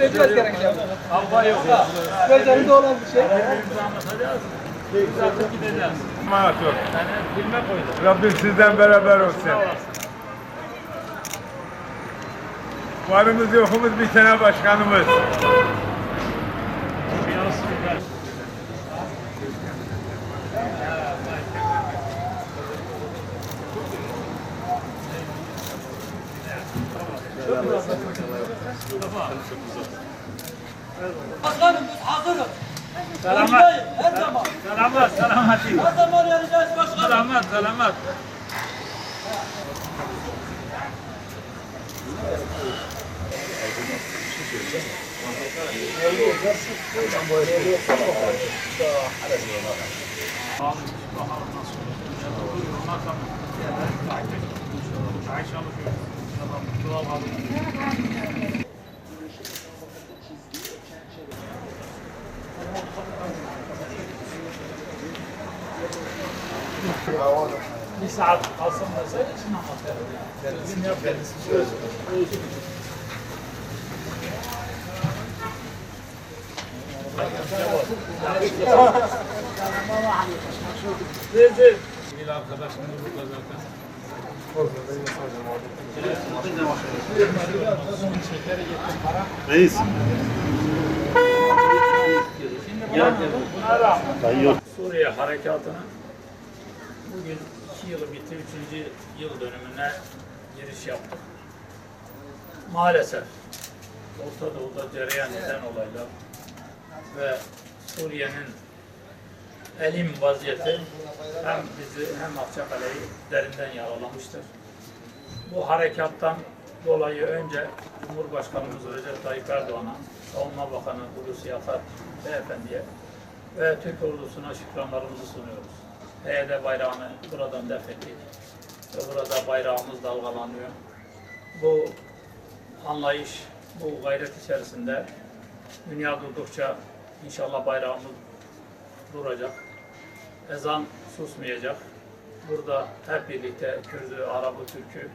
Biraz gerekecek. Kavga yok. Gözlerinde olan bir şey. Birbirimizi gideceğiz. Manatör. Yani filme koydum. Rabbim sizden beraber olsun. Varımız yokumuz bir tane başkanımız. Nasıl olur. Bakalım. Çay Doğal halı. Bir saat kalsın mesela için anlatırım. Bizim yapıyoruz. Dedi. Bir arkadaşım da burada zaten. Şekeri getir para. Reis. Rağmen Suriye harekatının bugün iki yılı bitti, üçüncü yıl dönümüne giriş yaptık. Maalesef Orta Doğu'da cereyan eden olaylar ve Suriye'nin elim vaziyeti hem bizi hem Akçakale'yi derinden yaralamıştır. Bu harekattan dolayı önce Cumhurbaşkanımız Recep Tayyip Erdoğan'a, Savunma Bakanı Hulusi Akar Beyefendi'ye ve Türk ordusuna şükranlarımızı sunuyoruz. PYD bayrağını buradan def ettik ve burada bayrağımız dalgalanıyor. Bu anlayış, bu gayret içerisinde dünya durdukça inşallah bayrağımız duracak. Ezan susmayacak. Burada hep birlikte Kürdü, Arabı, Türk'ü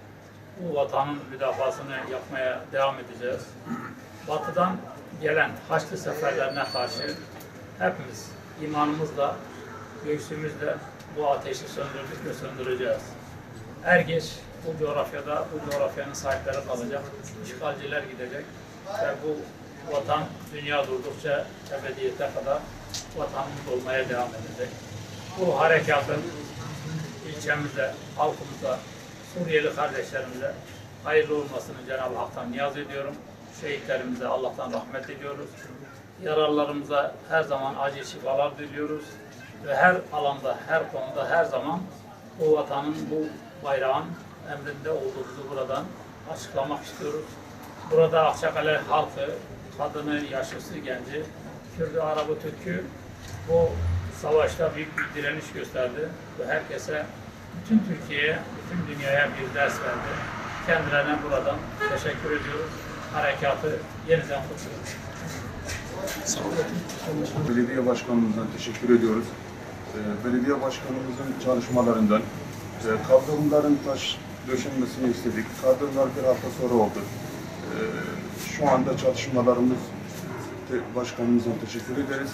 bu vatanın müdafasını yapmaya devam edeceğiz. Batı'dan gelen Haçlı seferlerine karşı hepimiz imanımızla, göğsümüzle bu ateşi söndürdük ve söndüreceğiz. Er geç bu coğrafyada, bu coğrafyanın sahipleri kalacak, işgalciler gidecek ve bu vatan dünya durdukça ebediyete kadar vatanımız olmaya devam edecek. Bu harekatın ilçemizde, halkımıza, Suriyeli kardeşlerimize hayırlı olmasını Cenab-ı Hak'tan niyaz ediyorum. Şehitlerimize Allah'tan rahmet diliyoruz. Yaralılarımıza her zaman acil şifalar diliyoruz. Ve her alanda, her konuda, her zaman bu vatanın, bu bayrağın emrinde olduğumuzu buradan açıklamak istiyoruz. Burada Akçakale halkı, kadını, yaşlısı, genci, Kürdü, Arabı, Türk'ü bu savaşta büyük bir direniş gösterdi ve herkese, bütün Türkiye'ye, bütün dünyaya bir ders verdi. Kendilerine buradan teşekkür ediyoruz. Harekatı yeniden kutluyoruz. Belediye başkanımızdan teşekkür ediyoruz. Ee, Belediye başkanımızın çalışmalarından e, kaldırımların taş döşenmesini istedik. Kaldırımlar bir hafta sonra oldu. Ee, Şu anda çalışmalarımız başkanımıza teşekkür ederiz.